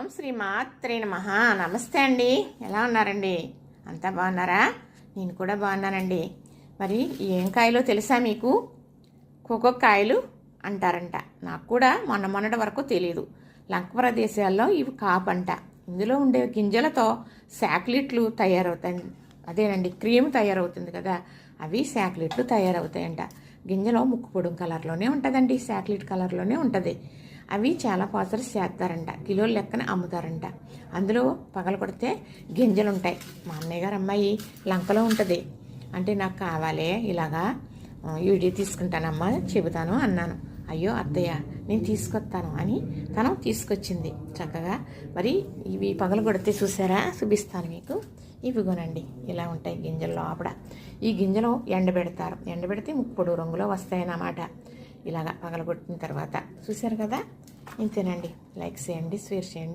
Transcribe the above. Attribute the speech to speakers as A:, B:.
A: ఓం శ్రీ మాత్రే నమ. నమస్తే అండి. ఎలా ఉన్నారండి? అంతా బాగున్నారా? నేను కూడా బాగున్నానండి. మరి ఏం కాయలో తెలుసా మీకు? కోకో కాయలు అంటారంట. నాకు కూడా మొన్న మొన్నటి వరకు తెలియదు లంక ప్రదేశాల్లో ఇవి కాపంట. ఇందులో ఉండే గింజలతో శాక్లెట్లు తయారవుతాయి. అదేనండి క్రీమ్ తయారవుతుంది కదా. అవి శాక్లెట్లు తయారవుతాయంట. గింజలో ముక్కు పొడుం కలర్లోనే ఉంటుందండి. శాక్లెట్ కలర్లోనే ఉంటుంది. అవి చాలా పాసర్స్ చేస్తారంట. కిలోల లెక్కన అమ్ముతారంట. అందులో పగల కొడితే గింజలు ఉంటాయి మా అన్నయ్య గారు అమ్మాయి లంకలో ఉంటుంది. అంటే నాకు కావాలి ఇలాగా వీడియో తీసుకుంటానమ్మా చెబుతాను అన్నాను. అయ్యో అత్తయ్య నేను తీసుకొస్తాను అని తను తీసుకొచ్చింది. చక్కగా మరి ఇవి పగలు కొడితే చూసారా? చూపిస్తాను మీకు. ఇవిగోనండి ఇలా ఉంటాయి గింజల లోపల. ఈ గింజలు ఎండబెడతారు. ఎండబెడితే ముప్పుడు రంగులో వస్తాయన్నమాట. ఇలాగ పగలగొట్టిన తర్వాత చూశారు కదా? ఇంతేనండి లైక్ చేయండి షేర్ చేయండి.